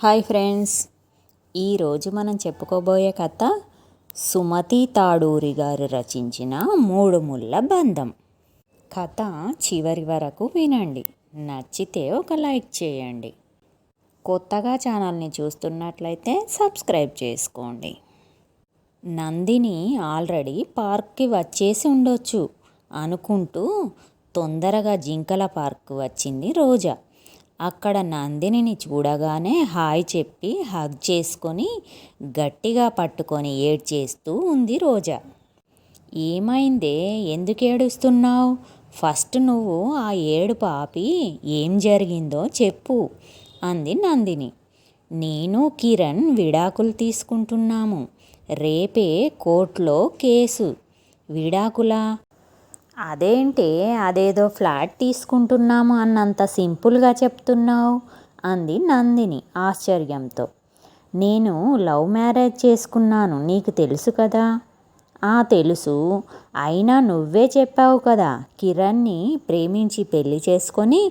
Hi friends. ఈరోజు మనం చెప్పుకోబోయే కథ సుమతి తాడూరి గారు రచించిన మూడు ముళ్ళ బంధం. కథ చివరి వరకు వినండి. నచ్చితే ఒక లైక్ చేయండి. కొత్తగా ఛానల్ని చూస్తున్నట్లయితే సబ్స్క్రైబ్ చేసుకోండి. నందిని ఆల్రెడీ పార్క్కి వచ్చేసి ఉండొచ్చు అనుకుంటూ తొందరగా జింకల పార్క్ వచ్చింది రోజా. అక్కడ నందినిని చూడగానే హాయ్ చెప్పి హగ్ చేసుకొని గట్టిగా పట్టుకొని ఏడ్చేస్తూ ఉంది రోజా. ఏమైందే? ఎందుకు ఏడుస్తున్నావు? ఫస్ట్ నువ్వు ఆ ఏడు పాపి ఏం జరిగిందో చెప్పు అంది నందిని. నేను కిరణ్ విడాకులు తీసుకుంటున్నాము. రేపే కోర్టులో కేసు. విడాకులా? అదేంటే అదేదో ఫ్లాట్ తీసుకుంటున్నాము అన్నంత సింపుల్గా చెప్తున్నావు అంది నందిని ఆశ్చర్యంతో. నేను లవ్ మ్యారేజ్ చేసుకున్నాను నీకు తెలుసు కదా? ఆ తెలుసు. అయినా నువ్వే చెప్పావు కదా కిరణ్ని ప్రేమించి పెళ్ళి చేసుకొని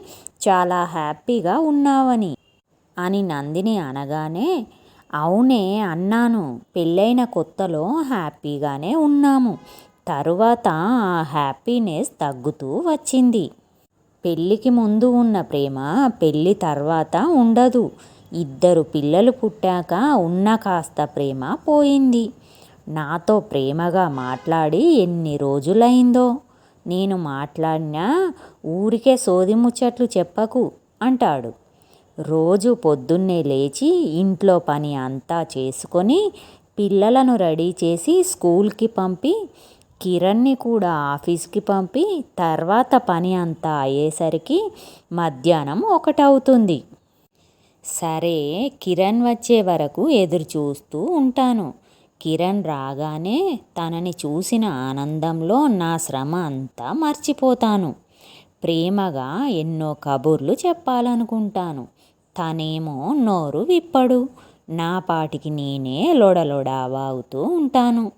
చాలా హ్యాపీగా ఉన్నావని అని నందిని అనగానే అవునే అన్నాను. పెళ్ళైన కొత్తలో హ్యాపీగానే ఉన్నాము. తరువాత ఆ హ్యాపీనెస్ తగ్గుతూ వచ్చింది. పెళ్ళికి ముందు ఉన్న ప్రేమ పెళ్ళి తర్వాత ఉండదు. ఇద్దరు పిల్లలు పుట్టాక ఉన్న కాస్త ప్రేమ పోయింది. నాతో ప్రేమగా మాట్లాడి ఎన్ని రోజులైందో. నేను మాట్లాడినా ఊరికే సోది ముచ్చట్లు చెప్పకు అంటాడు. రోజు పొద్దున్నే లేచి ఇంట్లో పని అంతా చేసుకొని పిల్లలను రెడీ చేసి స్కూల్కి పంపి కిరణ్ని కూడా ఆఫీస్కి పంపి తర్వాత పని అంతా అయ్యేసరికి మధ్యాహ్నం ఒకటవుతుంది. సరే కిరణ్ వచ్చే వరకు ఎదురు చూస్తూ ఉంటాను. కిరణ్ రాగానే తనని చూసిన ఆనందంలో నా శ్రమ అంతా మర్చిపోతాను. ప్రేమగా ఎన్నో కబుర్లు చెప్పాలనుకుంటాను. తనేమో నోరు విప్పడు. నా పాటికి నేనే లొడలొడా వాగుతూ ఉంటాను.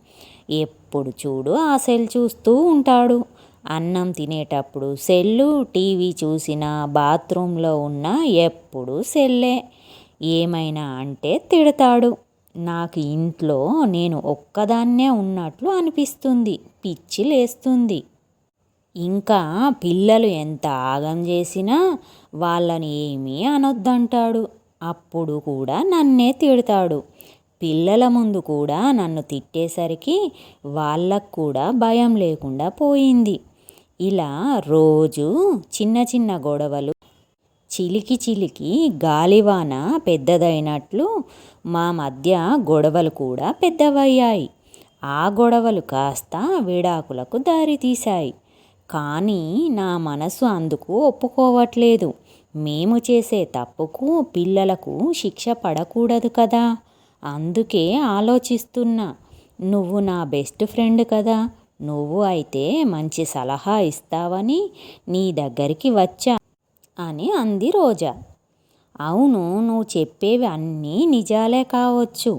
ఎప్పుడు చూడు ఆ సెల్ చూస్తూ ఉంటాడు. అన్నం తినేటప్పుడు సెల్లు టీవీ చూసినా బాత్రూంలో ఉన్నా ఎప్పుడు సెల్లే. ఏమైనా అంటే తిడతాడు. నాకు ఇంట్లో నేను ఒక్కదాన్నే ఉన్నట్లు అనిపిస్తుంది. పిచ్చి లేస్తుంది. ఇంకా పిల్లలు ఎంత ఆగం చేసినా వాళ్ళని ఏమీ అనొద్దంటాడు. అప్పుడు కూడా నన్నే తిడతాడు. పిల్లల ముందు కూడా నన్ను తిట్టేసరికి వాళ్ళకు కూడా భయం లేకుండా పోయింది. ఇలా రోజు చిన్న చిన్న గొడవలు చిలికి చిలికి గాలివాన పెద్దదైనట్లు మా మధ్య గొడవలు కూడా పెద్దవయ్యాయి. ఆ గొడవలు కాస్త విడాకులకు దారితీశాయి. కానీ నా మనసు అందుకు ఒప్పుకోవట్లేదు. మేము చేసే తప్పుకు పిల్లలకు శిక్ష పడకూడదు కదా. అందుకే ఆలోచిస్తున్నా. నువ్వు నా బెస్ట్ ఫ్రెండ్ కదా. నువ్వు అయితే మంచి సలహా ఇస్తావని నీ దగ్గరికి వచ్చా అని అంది రోజా. అవును నువ్వు చెప్పేవి అన్నీ నిజాలే కావచ్చు.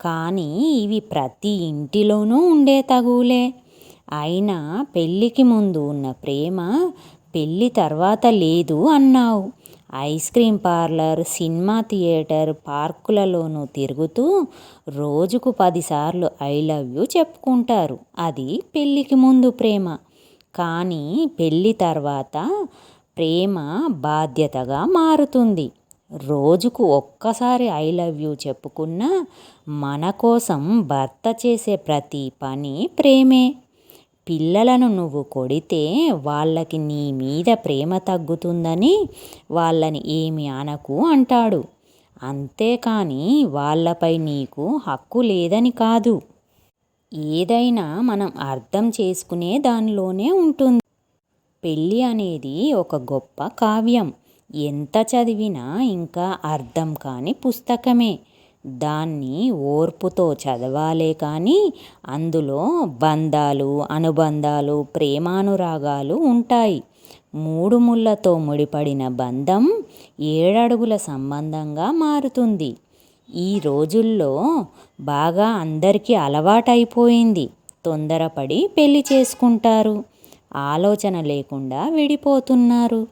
కానీ ఇవి ప్రతి ఇంటిలోనూ ఉండే తగులే అయినా పెళ్ళికి ముందు ఉన్న ప్రేమ పెళ్ళి తర్వాత లేదు అన్నావు. Ice cream parlour cinema theatre పార్కులలోనూ తిరుగుతూ రోజుకు పదిసార్లు ఐ లవ్ యూ చెప్పుకుంటారు. అది పెళ్ళికి ముందు ప్రేమ. కానీ పెళ్ళి తర్వాత ప్రేమ బాధ్యతగా మారుతుంది. రోజుకు ఒక్కసారి ఐ లవ్ యూ చెప్పుకున్నా మన కోసం భర్త చేసే ప్రతి పని ప్రేమే. పిల్లలను నువ్వు కొడితే వాళ్ళకి నీ మీద ప్రేమ తగ్గుతుందని వాళ్ళని ఏమి అనకు అంటాడు. అంతేకాని వాళ్ళపై నీకు హక్కు లేదని కాదు. ఏదైనా మనం అర్థం చేసుకునే దానిలోనే ఉంటుంది. పెళ్ళి అనేది ఒక గొప్ప కావ్యం. ఎంత చదివినా ఇంకా అర్థం కాని పుస్తకమే. దాన్ని ఓర్పుతో చదవాలే కానీ అందులో బంధాలు అనుబంధాలు ప్రేమానురాగాలు ఉంటాయి. మూడు ముళ్ళతో ముడిపడిన బంధం ఏడడుగుల సంబంధంగా మారుతుంది. ఈ రోజుల్లో బాగా అందరికీ అలవాటైపోయింది. తొందరపడి పెళ్ళి చేసుకుంటారు. ఆలోచన లేకుండా విడిపోతున్నారు.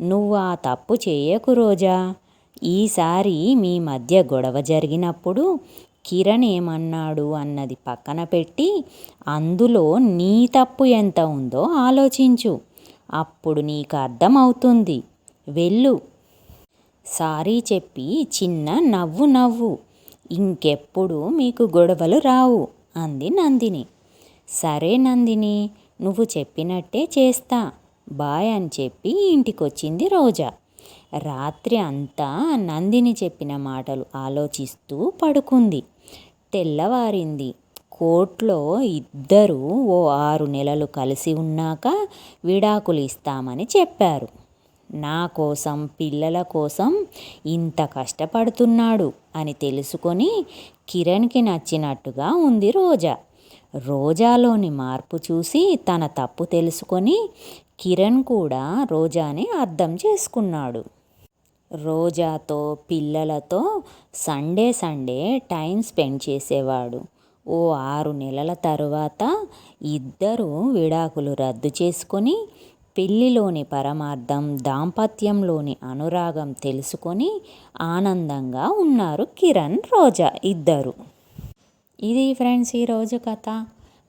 నువ్వు ఆ తప్పు చేయకు రోజా. ఈసారి మీ మధ్య గొడవ జరిగినప్పుడు కిరణ్ ఏమన్నాడు అన్నది పక్కన పెట్టి అందులో నీ తప్పు ఎంత ఉందో ఆలోచించు అప్పుడు నీకు అర్థమవుతుంది. వెళ్ళు. సారీ చెప్పి చిన్న నవ్వు నవ్వు ఇంకెప్పుడు మీకు గొడవలు రావు అంది నందిని. సరే నందిని నువ్వు చెప్పినట్టే చేస్తా. బాయ్ అని చెప్పి ఇంటికొచ్చింది రోజా. రాత్రి అంతా నందిని చెప్పిన మాటలు ఆలోచిస్తూ పడుకుంది. తెల్లవారింది. కోర్టులో ఇద్దరూ ఓ ఆరు నెలలు కలిసి ఉన్నాక విడాకులు ఇస్తామని చెప్పారు. నా కోసం పిల్లల కోసం ఇంత కష్టపడుతున్నాడు అని తెలుసుకొని కిరణ్కి నచ్చినట్టుగా ఉంది రోజా. రోజాలోని మార్పు చూసి తన తప్పు తెలుసుకొని కిరణ్ కూడా రోజాని అర్థం చేసుకున్నాడు. రోజాతో పిల్లలతో సండే సండే టైం స్పెండ్ చేసేవాడు. ఓ ఆరు నెలల తరువాత ఇద్దరూ విడాకులు రద్దు చేసుకొని పెళ్ళిలోని పరమార్థం దాంపత్యంలోని అనురాగం తెలుసుకొని ఆనందంగా ఉన్నారు కిరణ్ రోజా ఇద్దరు. ఇది ఫ్రెండ్స్ ఈరోజు కథ.